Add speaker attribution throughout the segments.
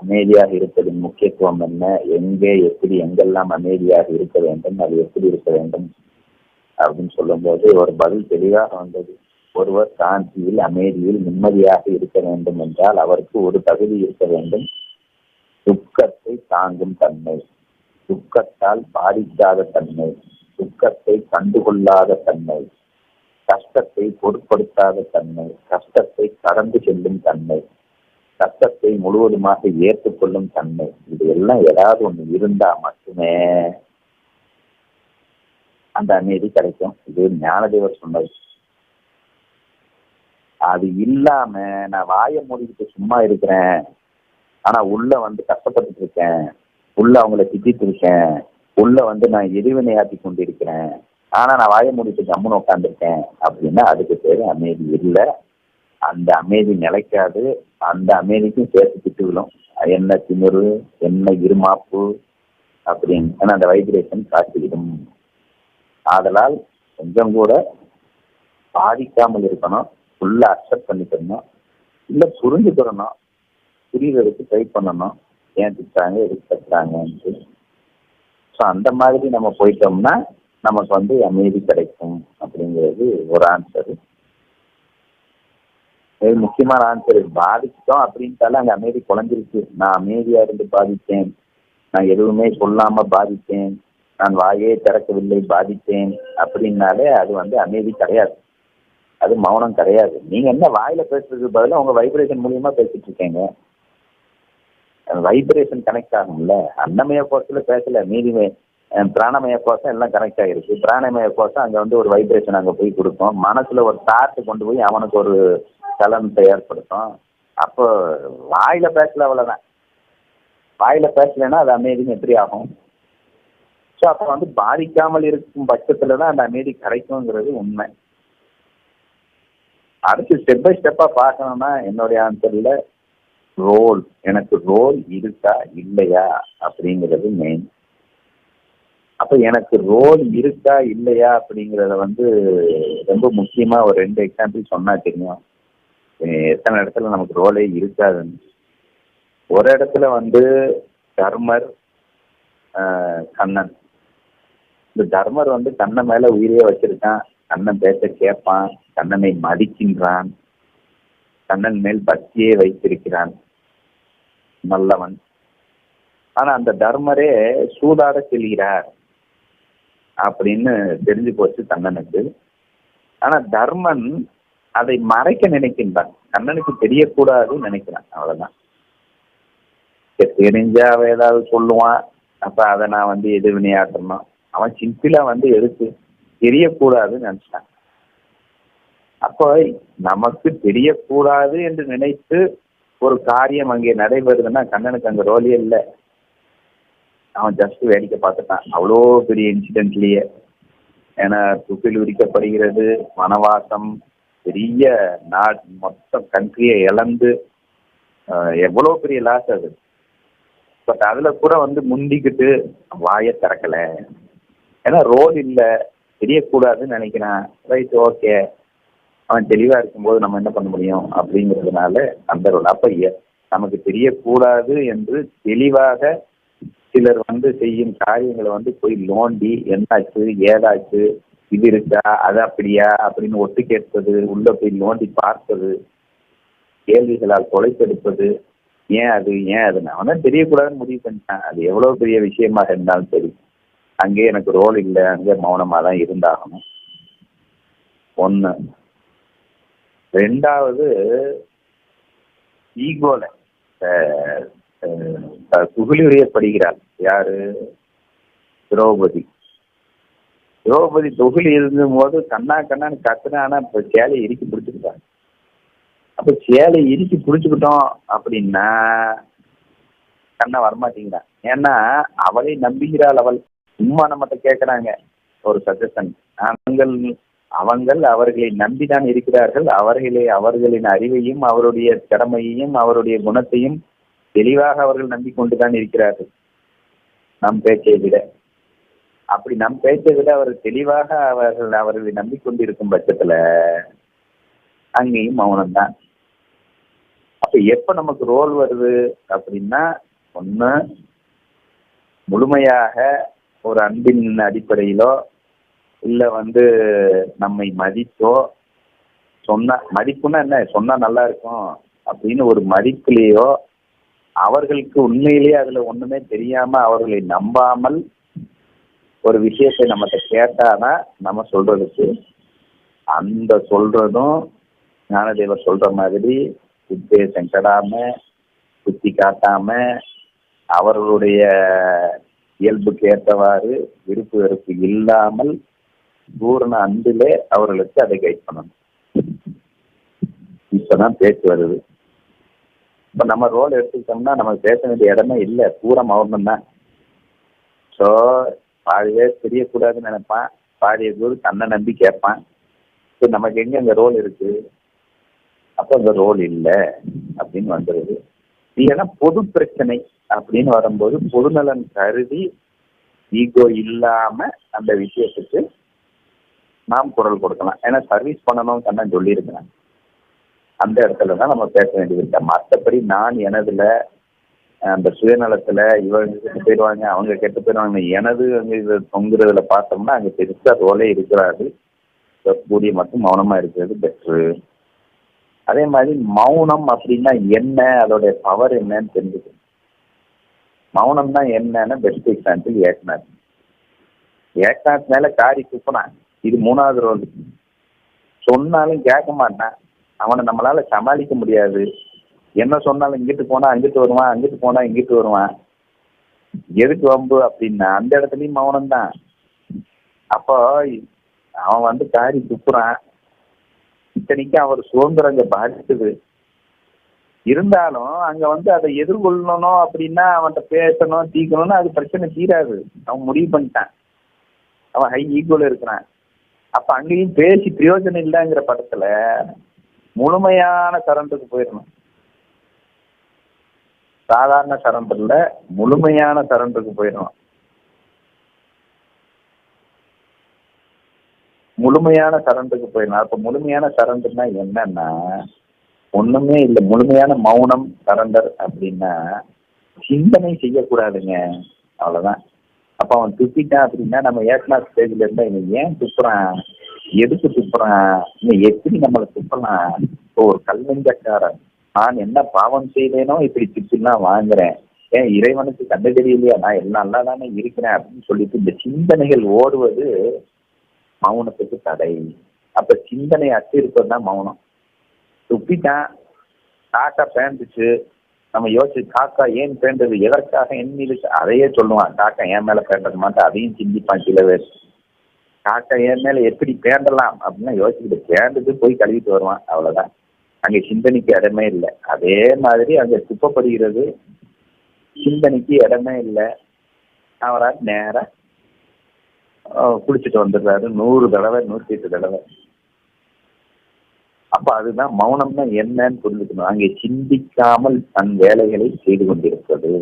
Speaker 1: அமைதியாக இருப்பதின் முக்கியத்துவம் என்ன? எங்கே எப்படி எங்கெல்லாம் அமைதியாக இருக்க வேண்டும்? அது எப்படி இருக்க வேண்டும்? அப்படின்னு சொல்லும்போது ஒரு பதில் தெளிவாக வந்தது. ஒருவர் சாந்தியில் அமைதியில் நிம்மதியாக இருக்க வேண்டும் என்றால் அவருக்கு ஒரு தகுதி இருக்க வேண்டும். துக்கத்தை தாங்கும் தன்மை. துக்கத்தால் பாதிக்காத தன்மை. துக்கத்தை கண்டுகொள்ளாத தன்மை. கஷ்டத்தை பொருட்படுத்தாத தன்மை. கஷ்டத்தை கடந்து செல்லும் தன்மை. கஷ்டத்தை முழுவதுமாக ஏற்றுக்கொள்ளும் தன்மை. இது எல்லாம் ஏதாவது ஒண்ணு இருந்தா மட்டுமே அந்த அமைதி கிடைக்கும். இது ஞானதேவர் சொன்னது. அது இல்லாம நான் வாய மூடிக்கிட்டு சும்மா இருக்கிறேன். ஆனா உள்ள வந்து கஷ்டப்பட்டுட்டு இருக்கேன். உள்ள அவங்கள திட்டிட்டு இருக்கேன். உள்ள வந்து நான் எதிர்வினையாற்றி கொண்டிருக்கிறேன். ஆனா நான் வாய மூடிட்டு கம்முன்னு உட்காந்துருக்கேன் அப்படின்னா அதுக்கு பேரு அமைதி இல்லை. அந்த அமைதி நிலைக்காது. அந்த அமைதிக்கும் சேர்த்து திட்டு விழும் என்ன திமிரு என்ன இருமாப்பு அப்படின்னு. அந்த வைப்ரேஷன் காட்டிவிடும் ஆதலால் கொஞ்சம் கூட பாதிக்காமல் இருக்கணும். ஃபுல்லா அக்செப்ட் பண்ணிக்கணும். இல்லை புரிஞ்சுக்கிறணும் புரியுறதுக்கு ட்ரை பண்ணணும். ஏன் திட்டுறாங்க எதுக்கு திட்டுறாங்கன்ட்டு. ஸோ அந்த மாதிரி நம்ம போயிட்டோம்னா நமக்கு வந்து அமைதி கிடைக்கும் அப்படிங்கிறது ஒரு ஆன்சரு முக்கியமான ஆன்சர் பாதிச்சிட்டோம் அப்படின்ட்டாலே அங்கே அமைதி குழஞ்சிருச்சு நான் அமைதியா இருந்து பாதித்தேன். நான் எதுவுமே சொல்லாம பாதித்தேன். நான் வாயே திறக்கவில்லை பாதித்தேன். அப்படின்னாலே அது வந்து அமைதி கிடையாது. அது மௌனம் கிடையாது. நீங்க என்ன வாயில பேசுறதுக்கு பதிலாக உங்க வைப்ரேஷன் மூலியமா பேசிட்டு இருக்கீங்க. வைப்ரேஷன் கனெக்ட் ஆகும்ல. அன்னமய கோஷத்துல பேசல மீதி பிராணமய கோஷம் எல்லாம் கனெக்ட் ஆகிருக்கு பிராணமய கோஷம் அங்க வந்து ஒரு வைப்ரேஷன் அங்க போய் கொடுக்கும். மனசுல ஒரு தாட்டு கொண்டு போய் அவனுக்கு ஒரு சலனத்தை ஏற்படுத்தும். அப்போ வாயில பேசல அவ்வளவுதான். வாயில பேசலைன்னா அது அமைதி எப்படி ஆகும்? ஸோ அப்போ வந்து பாதிக்காமல் இருக்கும் பட்சத்துல தான் அந்த அமைதி கிடைக்குங்கிறது உண்மை. அடுத்து ஸ்டெப் பை ஸ்டெப்பா பார்க்கணும்னா என்னுடைய ஆன்சர்ல ரோல் எனக்கு ரோல் இருக்கா இல்லையா அப்படிங்கிறது மெயின் அப்ப எனக்கு ரோல் இருக்கா இல்லையா அப்படிங்கிறத வந்து ரொம்ப முக்கியமா ஒரு ரெண்டு எக்ஸாம்பிள் சொன்னா தெரியும். எத்தனை இடத்துல நமக்கு ரோலே இருக்காதுன்னு. ஒரு இடத்துல வந்து தர்மர் கண்ணன். இந்த தர்மர் வந்து கண்ணன் மேல உயிரே வச்சிருக்கான். கண்ணன் பேச கேட்பான். கண்ணனை மதிக்கின்றான். கண்ணன் மேல் பக்தியே வைத்திருக்கிறான். நல்லவன். ஆனா அந்த தர்மரே சூதாட செல்கிறார் அப்படின்னு தெரிஞ்சு போச்சு கண்ணனுக்கு. ஆனா தர்மன் அதை மறைக்க நினைக்கின்றான். கண்ணனுக்கு தெரியக்கூடாதுன்னு நினைக்கிறான். அவ்வளவுதான். தெரிஞ்சா ஏதாவது சொல்லுவான். அப்ப அதை நான் வந்து எதிர்வினையாற்றணும் அவன் சிம்பிளா வந்து எதுக்கு தெரியக்கூடாதுன்னு நினைச்சான் அப்போ நமக்கு தெரியக்கூடாது என்று நினைத்து ஒரு காரியம் அங்கே நடைபெறுதுன்னா கண்ணனுக்கு அங்க ரோலே இல்லை. அவன் ஜஸ்ட் வேடிக்கை பார்த்துட்டான். அவ்வளோ பெரிய இன்சிடென்ட்லயே ஏன்னா துப்பில் உரிக்கப்படுகிறது வனவாசம் பெரிய நாட் மொத்தம் கண்ட்ரியை இழந்து எவ்வளோ பெரிய லாஸ் அது? பட் அதுல கூட வந்து முந்திக்கிட்டு வாயை திறக்கல. ஏன்னா ரோல் இல்லை. தெரியக்கூடாதுன்னு நினைக்கிறான். ரைட் ஓகே அவன் தெளிவா இருக்கும்போது நம்ம என்ன பண்ண முடியும்? அப்படிங்கிறதுனால அந்த ரோல் அப்ப நமக்கு தெரியக்கூடாது என்று தெளிவாக சிலர் வந்து செய்யும் காரியங்களை வந்து போய் லோண்டி என்னாச்சு ஏதாச்சு இது இருக்கா அது அப்படியா அப்படின்னு ஒட்டு கேட்பது உள்ள போய் நோண்டி பார்ப்பது கேள்விகளால் தொலைத்தெடுப்பது ஏன் அது ஏன் அது? நான் வந்து தெரியக்கூடாதுன்னு முடிவு பண்ணிட்டேன். அது எவ்வளவு பெரிய விஷயமாக இருந்தாலும் சரி. அங்கே எனக்கு ரோல் இல்லை அங்கே மௌனமாக தான் இருந்தாகணும். ஒன்று ரெண்டாவது ஈகோல துகிலுரியப்படுகிறார் யாரு? திரௌபதி. திரௌபதி தொகுலி இருந்தும் போது கண்ணா கண்ணான்னு கத்துனானா இப்ப சேலையை இறுக்கி பிடிச்சுக்கிட்டாங்க. அப்ப சேலை இறுக்கி பிடிச்சுக்கிட்டோம் அப்படின்னா கண்ணா வரமாட்டேங்கிறான். ஏன்னா அவளை நம்புகிறாள் அவள். சும்மா நம்மகிட்ட கேட்கறாங்க ஒரு சஜஷன் அவங்கள் அவங்கள் அவர்களை நம்பிதான் இருக்கிறார்கள். அவர்களை அவர்களின் அறிவையும் அவருடைய திறமையையும் அவருடைய குணத்தையும் தெளிவாக அவர்கள் நம்பிக்கொண்டுதான் இருக்கிறார்கள். நம் பேச்சை விட. அப்படி நம் பேச்சை விட அவர் தெளிவாக அவர்கள் அவர்களை நம்பிக்கொண்டிருக்கும் பட்சத்துல அங்கேயும் மௌனம்தான். அப்ப எப்ப நமக்கு ரோல் வருது அப்படின்னா ஒண்ணு முழுமையாக ஒரு அன்பின் அடிப்படையிலோ இல்ல வந்து நம்மை மதித்தோ சொன்னா மதிப்புன்னா என்ன? சொன்னா நல்லா இருக்கும் அப்படின்னு ஒரு மதிப்புலேயோ அவர்களுக்கு உண்மையிலேயே அதுல ஒண்ணுமே தெரியாம அவர்களை நம்பாமல் ஒரு விஷயத்தை நம்மகிட்ட கேட்டாதான் நம்ம சொல்றதுக்கு. அந்த சொல்றதும் ஞானதேவர் சொல்ற மாதிரி உத்தேசம் கெடாம சுத்தி காட்டாம அவர்களுடைய இயல்புக்கு ஏற்றவாறு விருப்பு வெறுப்பு இல்லாமல் பூரண அன்பிலே அவர்களுக்கு அதை கைட் பண்ணணும். இப்பதான் பேச்சு வருது. இப்ப நம்ம ரோல் எடுத்துக்கிட்டோம்னா நமக்கு பேச வேண்டிய இடமே இல்லை. பூரா மௌனம் தான் ஸோ பாதி பேர் தெரியக்கூடாதுன்னு நினைப்பான். பாதிய பேர் தன்னை நம்பி கேட்பான். ஸோ நமக்கு எங்க அந்த ரோல் இருக்கு? அப்போ அந்த ரோல் இல்லை அப்படின்னு வந்துடுது இல்லைன்னா பொது பிரச்சனை அப்படின்னு வரும்போது பொதுநலன் கருதி ஈகோ இல்லாம அந்த விஷயத்துக்கு நாம் குரல் கொடுக்கலாம். ஏன்னா சர்வீஸ் பண்ணணும் கண்ணன் சொல்லியிருக்கிறேன் அந்த இடத்துல தான் நம்ம பேச வேண்டியது இல்லை மற்றபடி நான் எனதுல அந்த சுயநலத்துல இவங்க கெட்டு போயிடுவாங்க அவங்க கெட்டு போயிடுவாங்க. எனது அங்க இது தொங்குறதுல பார்த்தோம்னா அங்க பெருசா ரோலே இருக்கிறாரு கூடிய மட்டும் மௌனமா இருக்கிறது பெட்ரு. அதே மாதிரி மௌனம் அப்படின்னா என்ன? அதோடைய பவர் என்னன்னு தெரிஞ்சுக்கணும். தான் என்னன்னு பெஸ்ட் எக்ஸாம்பிள் ஏக்நாத். ஏக்நாத் மேல காரி துப்புனான் இது மூணாவது ரோல் சொன்னாலும் கேட்க மாட்டான். அவனை நம்மளால சமாளிக்க முடியாது. என்ன சொன்னாலும் இங்கிட்டு போனா அங்கிட்டு வருவான் அங்கிட்டு போனா இங்கிட்டு வருவான். எதுக்கு வம்பு அப்படின்னா அந்த இடத்துலயும் மௌனம் தான் அப்போ அவன் வந்து காரி துப்புறான். இத்தனைக்கு அவர் சுதந்திரம் பாதித்தது பாதிக்குது. இருந்தாலும் அங்க வந்து அதை எதிர்கொள்ளணும் அப்படின்னா அவன்கிட்ட பேசணும் தீக்கணும்னு அது பிரச்சனை தீராது. அவன் முடிவு பண்ணிட்டான். அவன் ஹை ஈக்குவல் இருக்கிறான். அப்ப அங்கேயும் பேசி பிரயோஜனம் இல்லைங்கிற படத்துல முழுமையான சரண்டுக்கு போயிடணும். சாதாரண சரண்டர்ல முழுமையான சரண்டுக்கு போயிடும். முழுமையான சரண்டுக்கு போயிடலாம் அப்ப முழுமையான சரண்டர்னா என்னன்னா ஒண்ணுமே இல்லை. முழுமையான மௌனம் சரண்டர் அப்படின்னா சிந்தனை செய்யக்கூடாதுங்க. அவ்வளவுதான். அப்ப அவன் துப்பிட்டான் அப்படின்னா நம்ம ஏக்லாஸ் ஸ்டேஜ்ல இருந்தா இவன் ஏன் துப்புறான்? எதுக்கு துப்புறான்? இவன் எப்படி நம்மளை துப்பலாம் இப்போ ஒரு கல்வெஞ்சக்காரன். நான் என்ன பாவம் செய்தேனோ இப்படி சிப்ஸ்லாம் வாங்குறேன். ஏன் இறைவனுக்கு கண்டு தெரியலையா நான் எல்லாம் நல்லா தானே இருக்கிறேன் அப்படின்னு சொல்லிட்டு இந்த சிந்தனைகள் ஓடுவது மௌனத்துக்கு தடை. அப்ப சிந்தனை அச்சு இருப்பது தான் மௌனம். துப்பிட்டான் காக்கா பேந்துச்சு. நம்ம யோசிச்சு காக்கா ஏன் பேண்டது எதற்காக என் மீது அதையே சொல்லுவான். காக்கா என் மேல பேண்டது மாட்டேன் அதையும் சிந்திப்பான் சில பேர். காக்கா என் மேல எப்படி பேண்டலாம் அப்படின்னா யோசிச்சுட்டு பேண்டது போய் கழுவிட்டு வருவான். அவ்வளவுதான். அங்க சிந்தனைக்கு இடமே இல்லை. அதே மாதிரி அங்க துப்பப்படுகிறது சிந்தனைக்கு இடமே இல்லை. அவரா நேரா குளிச்சுட்டு வந்துடுறாரு. நூறு தடவை நூற்றி எட்டு தடவை. அப்ப அதுதான் மௌனம்னா என்னன்னு புரிஞ்சுக்கணும். அங்கே சிந்திக்காமல் தன் வேலைகளை செய்து கொண்டிருக்கிறது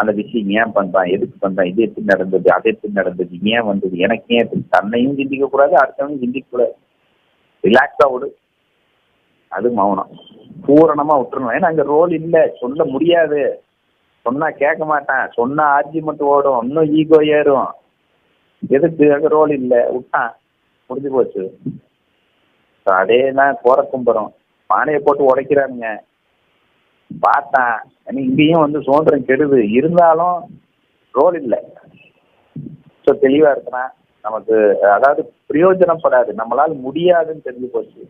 Speaker 1: அந்த விஷயம் ஏன் பண்றான்? எதுக்கு பண்றான்? இது எப்படி நடந்தது? அது எப்படி நடந்தது? ஏன் வந்தது? எனக்கு ஏன் தன்னையும் சிந்திக்க கூடாது அடுத்தவனையும் சிந்திக்க கூடாது ரிலாக்ஸா விடு அது மௌனம். பூரணமா விட்டுருணும் ஏன்னா அங்க ரோல் இல்ல. சொல்ல முடியாது. சொன்னா கேட்க மாட்டான். சொன்னா ஆர்ஜிமெண்ட் ஓடும். இன்னும் ஈகோ ஏறும். எதுக்கு அங்க ரோல் இல்ல? விட்டான். முடிஞ்சு போச்சு. அதே தான் கோர கும்பரம் பானையை போட்டு உடைக்கிறானுங்க. பார்த்தான். இங்கேயும் வந்து சுதந்திரம் கெடுது. இருந்தாலும் ரோல் இல்லை. ஸோ தெளிவா இருக்கிறான். நமக்கு அதாவது பிரயோஜனப்படாது. நம்மளால முடியாதுன்னு தெரிஞ்சு போச்சு.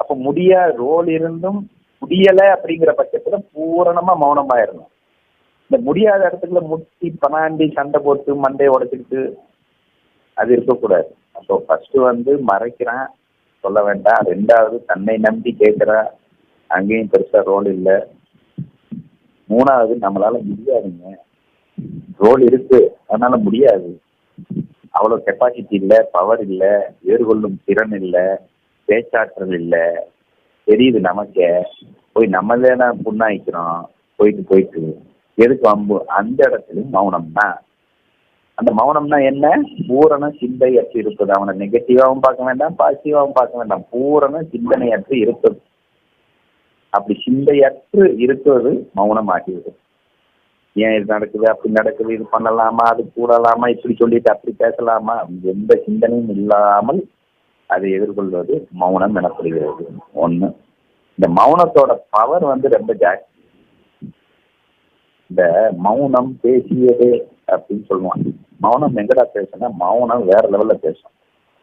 Speaker 1: அப்போ முடிய ரோல் இருந்தும் முடியலை அப்படிங்கிற பட்சத்துல பூரணமா மௌனமாயிடணும் இந்த முடியாத இடத்துக்குள்ள முட்டி பனாண்டி சண்டை போட்டு மண்டையை உடைச்சிக்கிட்டு அது இருக்கக்கூடாது. அப்போ ஃபர்ஸ்ட் வந்து மறைக்கிறான் சொல்ல வேண்டாம். ரெண்டாவது தன்னை நம்பி கேட்குறா அங்கேயும் பெருசா ரோல் இல்லை. மூணாவது நம்மளால முடியாதுங்க. ரோல் இருக்கு அதனால முடியாது. அவ்வளோ கெப்பாசிட்டி இல்லை பவர் இல்லை எதிர்கொள்ளும் திறன் இல்லை. பேச்சாற்றல் இல்லை. தெரியுது நமக்கே. போய் நம்மளே தான் புண்ணாய்க்கிறோம். போயிட்டு போயிட்டு. எதுக்கு அம்பு? அந்த இடத்துலயும் மௌனம் தான் அந்த மௌனம்னா என்ன? பூரண சிந்தை அற்று இருப்பது. அவனை நெகட்டிவாவும் பார்க்க வேண்டாம் பாசிட்டிவாவும் பார்க்க வேண்டாம். பூரண சிந்தனை அற்று இருப்பது. அப்படி சிந்தையற்று இருக்கிறது மௌனமாகிவிடும் ஏன் இது நடக்குது? அப்படி நடக்குது. இது பண்ணலாமா? அது கூடலாமா? இப்படி சொல்லிட்டு அப்படி பேசலாமா? எந்த சிந்தனையும் இல்லாமல் அதை எதிர்கொள்வது மௌனம் எனப்படுகிறது. ஒண்ணு இந்த மௌனத்தோட பவர் வந்து ரொம்ப ஜாஸ்தி. இந்த மௌனம் பேசியதே அப்படின்னு சொல்லுவான் மௌனம் எங்கடா பேசுனா மௌனம் வேற லெவல்ல பேசும்.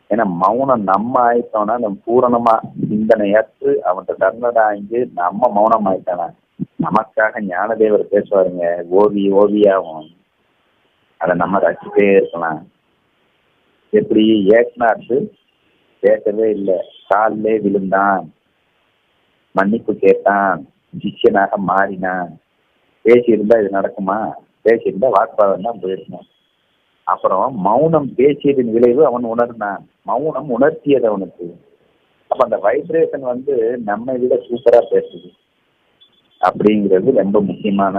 Speaker 1: ஏன்னா மௌனம் நம்ம ஆயிட்டோம்னா நம்ம பூரணமா சிந்தனையற்று அவன்கிட்ட கர்ணடாங்கி நம்ம மௌனம் ஆயிட்டானா? நமக்காக ஞானதேவர் பேசுவாருங்க. ஓவி ஓவியாவும். அதை நம்ம ரசித்தே இருக்கலாம். எப்படி ஏக்நாத்து பேசவே இல்லை. காலிலே விழுந்தான். மன்னிப்பு கேட்டான். சிஷ்யனாக மாறினான். பேசியிருந்தா இது நடக்குமா? பேசியிருந்தா வாக்குவாதம் தான் போயிருந்தான் அப்புறம் மௌனம் பேசியதின் விளைவு அவன் உணர்ந்தான். மௌனம் உணர்த்தியது அவனுக்கு. அப்ப அந்த வைப்ரேஷன் வந்து நம்மை விட சூப்பரா பேசுது. அப்படிங்கிறது ரொம்ப முக்கியமான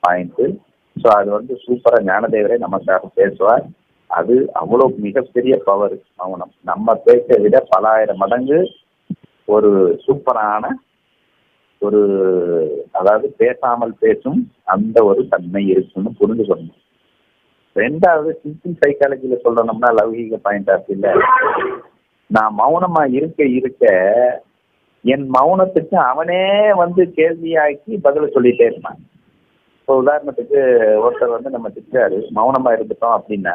Speaker 1: பாயிண்ட் ஸோ அது வந்து சூப்பரா ஞானதேவரே நமக்காக பேசுவார். அது அவ்வளோ மிகப்பெரிய பவர் மௌனம் நம்ம பேச விட பல ஆயிரம் மடங்கு ஒரு சூப்பரான ஒரு அதாவது பேசாமல் பேசும் அந்த ஒரு தன்மை இருக்குன்னு புரிஞ்சுக்கணும் ரெண்டாவது சிம்பிள் சைக்காலஜியில சொல்லணும்னா லௌகீக பாயிண்ட் ஆஃப் இல்ல நான் மௌனமா இருக்க இருக்க என் மௌனத்துக்கு அவனே வந்து கேள்வியாக்கி பதில சொல்லிட்டே இருப்பான் இப்போ உதாரணத்துக்கு ஒருத்தர் வந்து நம்ம திட்டாரு மௌனமா இருந்துட்டோம் அப்படின்னா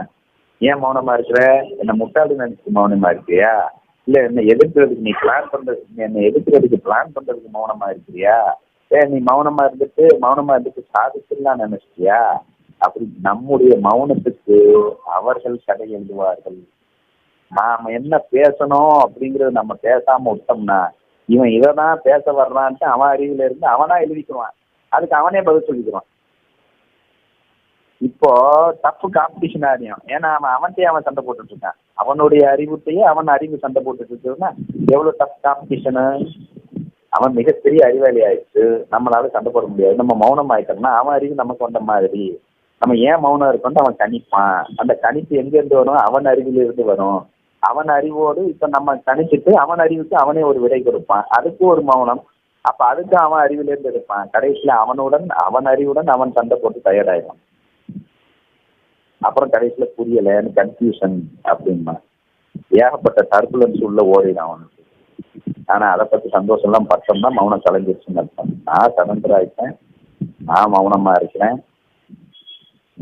Speaker 1: ஏன் மௌனமா இருக்கிற? என்ன முட்டாளு நினைச்சு மௌனமா இருக்கியா? இல்ல என்ன எதிர்க்கிறதுக்கு நீ பிளான் பண்றதுக்கு என்ன எதிர்க்கிறதுக்கு பிளான் பண்றதுக்கு மௌனமா இருக்கிறியா? ஏ நீ மௌனமா இருந்துட்டு மௌனமா இருந்துட்டு சாதிச்சிடலாம் நினைச்சியா அப்படி நம்முடைய மௌனத்துக்கு அவர்கள் கதை எழுதுவார்கள். நாம என்ன பேசணும் அப்படிங்கறது நம்ம பேசாம விட்டோம்னா இவன் இதான் பேச வர்றான்ட்டு அவன் அறிவுல இருந்து அவனா எழுதிக்குவான். அதுக்கு அவனே பதில் சொல்லிக்கிறான் இப்போ டஃப் காம்படிஷன் ஆடியும் ஏன்னா அவன் அவன்கிட்டயே அவன் சண்டை போட்டுட்டு இருக்கான். அவனுடைய அறிவுத்தையே அவன் அறிவு சண்டை போட்டுட்டு இருக்குன்னா எவ்வளவு டஃப் காம்படிஷனு அவன் மிகப்பெரிய அறிவாளி ஆயிடுச்சு. நம்மளால சண்டை போட முடியாது. நம்ம மௌனம் ஆயிட்டோம்னா அவன் அறிவு நமக்கு வந்த மாதிரி. நம்ம ஏன் மௌனம் இருக்கோம்னு அவன் கணிப்பான். அந்த கணிப்பு எங்க இருந்து வரும்? அவன் அறிவில இருந்து வரும். அவன் அறிவோடு இப்ப நம்ம கணிச்சிட்டு அவன் அறிவுக்கு அவனே ஒரு விடை கொடுப்பான். அதுக்கு ஒரு மௌனம். அப்ப அதுக்கு அவன் அறிவில இருந்து இருப்பான் கடைசியில அவனுடன் அவன் அறிவுடன் அவன் சண்டை போட்டு தயாராயிடும் அப்புறம் கடைசியில புரியலன்னு கன்ஃபியூஷன் அப்படின்னா ஏகப்பட்ட டர்புலன்ஸ் உள்ள ஓடினான் அவனுக்கு ஆனா அதை பத்தி சந்தோஷம் எல்லாம் பட்டோம்னா மௌனம் கலைஞ்சிருச்சுன்னு அர்த்தம். நான் சரண்டர் ஆயிட்டேன் நான் மௌனமா இருக்கிறேன்.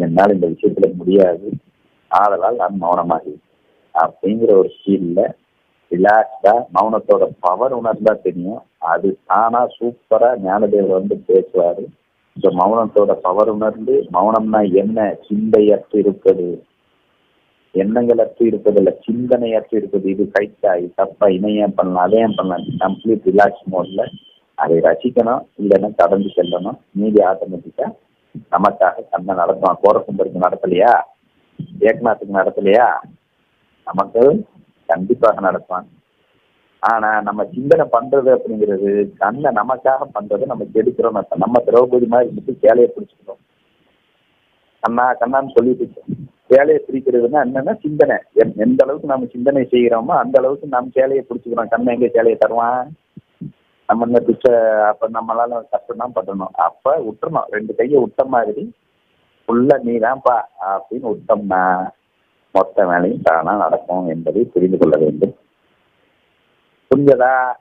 Speaker 1: என்னால் இந்த விஷயத்துல முடியாது. ஆதலால் நான் மௌனமாகி அப்படிங்கிற ஒரு ஃபீல்ல ரிலாக்ஸ்டா மௌனத்தோட பவர் உணர்ந்தா தெரியும். அது தானா சூப்பரா ஞானதேவர் வந்து பேசுவாரு. இந்த மௌனத்தோட பவர் உணர்ந்து மௌனம்னா என்ன? சிந்தையற்று இருப்பது. எண்ணங்கள் அற்று இருப்பது இல்ல சிந்தனை அற்று இருப்பது. இது கைட்டா இது தப்பா இணையம் பண்ணலாம் அதையும் பண்ணலாம்? கம்ப்ளீட் ரிலாக்ஸ் மோட்ல அதை ரசிக்கணும் இல்லைன்னா கடந்து செல்லணும். மீதி ஆட்டோமேட்டிக்கா நமக்காக கண்ணை நடத்துவான். கோரக்கும்பருக்கு நடத்தலையா? ஏக்நாத்துக்கு நடத்தலையா? நமக்கு கண்டிப்பாக நடத்துவான் ஆனா நம்ம சிந்தனை பண்றது அப்படிங்கிறது கண்ணை நமக்காக பண்றது நம்ம கெடுக்கிறோம் நம்ம திரௌபதி மாதிரி இருந்துட்டு சேலையை பிடிச்சிக்கிறோம் கண்ணா கண்ணான்னு சொல்லிட்டு இருக்கோம். சேலையை பிடிக்கிறதுன்னா என்னன்னா சிந்தனை. எந்த- எந்த அளவுக்கு நம்ம சிந்தனை செய்கிறோமோ அந்த அளவுக்கு நம்ம சேலையை பிடிச்சிக்கிறோம். கண்ணை எங்க சேலையை தருவான்? நம்ம இந்த பிச்சை அப்ப நம்மளால கஷ்டம் தான் பட்டணும் அப்ப விட்டுறணும் ரெண்டு கையை விட்ட மாதிரி ஃபுல்லா நீ தான்ப்பா அப்படின்னு விட்டோம்னா மொத்த வேலையும் தானா நடக்கும் என்பதை புரிந்து கொள்ள வேண்டும். cũng như là